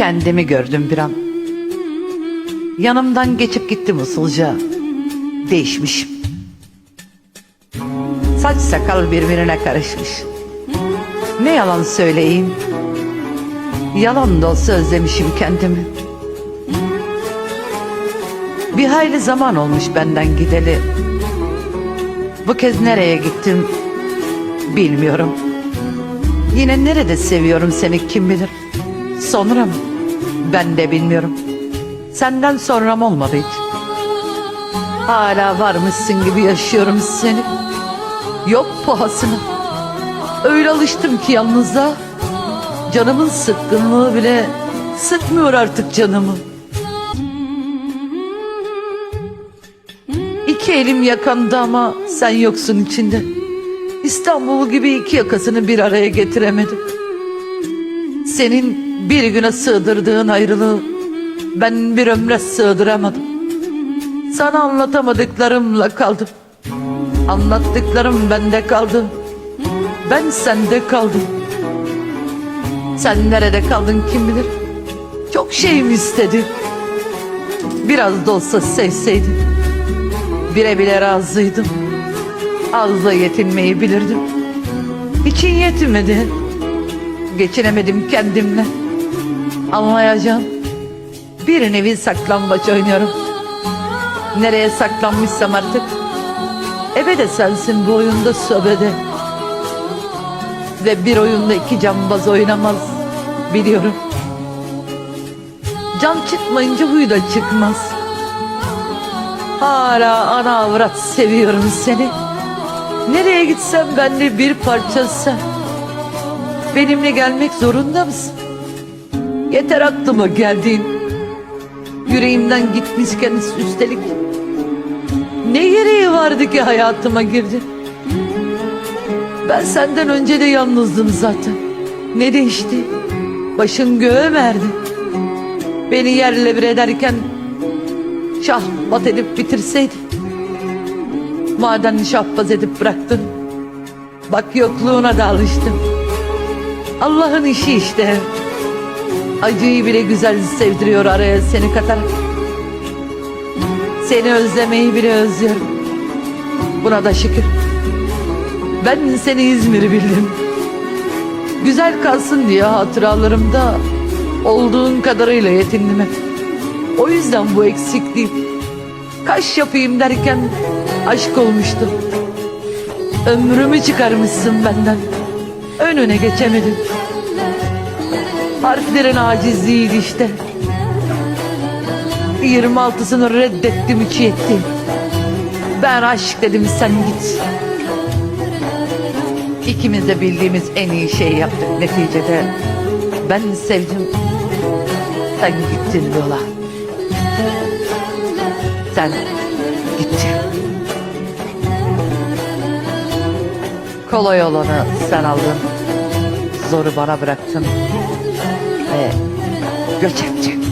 Kendimi gördüm bir an. Yanımdan geçip gitti usulca. Değişmişim. Saç sakal birbirine karışmış. Ne yalan söyleyeyim. Yalan da olsa özlemişim kendimi. Bir hayli zaman olmuş benden gideli. Bu kez nereye gittim bilmiyorum. Yine nerede seviyorum seni kim bilir. Sonra mı? Ben de bilmiyorum. Senden sonram olmadı hiç. Hala varmışsın gibi yaşıyorum seni. Yok pahasına. Öyle alıştım ki yalnızlığa. Canımın sıkkınlığı bile sıkmıyor artık canımı. İki elim yakanda ama sen yoksun içinde. İstanbul gibi iki yakasını bir araya getiremedim. Senin bir güne sığdırdığın ayrılığı ben bir ömre sığdıramadım. Sana anlatamadıklarımla kaldım. Anlattıklarım bende kaldı. Ben sende kaldım. Sen nerede kaldın kim bilir? Çok şey mi istedi? Biraz da olsa sevseydin. Bile bile razıydım. Azla yetinmeyi bilirdim. İçin yetmedi. Geçinemedim kendimle. Anlayacağım. Bir nevi saklambaç oynuyorum. Nereye saklanmışsam artık. Ebe de sensin bu oyunda söbede. Ve bir oyunda iki cambaz oynamaz. Biliyorum. Can çıkmayınca huy da çıkmaz. Hala ana avrat seviyorum seni. Nereye gitsem ben de bir parça sen. Benimle gelmek zorunda mısın? Yeter aklıma geldiğin. Yüreğimden gitmişken üstelik. Ne gereği vardı ki hayatıma girdin? Ben senden önce de yalnızdım zaten. Ne değişti? Başın göğe mi erdi? Beni yerle bir ederken şahmat edip bitirseydin. Madem şahbaz edip bıraktın. Bak yokluğuna da alıştım. Allah'ın işi işte. Acıyı bile güzel sevdiriyor araya seni katarak. Seni özlemeyi bile özlüyorum. Buna da şükür. Ben seni İzmir'i bildim. Güzel kalsın diye hatıralarımda olduğun kadarıyla yetindim hep. O yüzden bu eksikliğim. Kaş yapayım derken aşk olmuştu. Ömrümü çıkarmışsın benden. Önüne geçemedim. Harflerin acizliğiydi işte. 26'sını reddettim içi etti. Ben aşk dedim sen git. İkimiz de bildiğimiz en iyi şeyi yaptık neticede. Ben sevdim. Sen gittin yola. Sen gittin. Kolay olanı sen aldın. Zoru bana bıraktın. Ve göç ettin.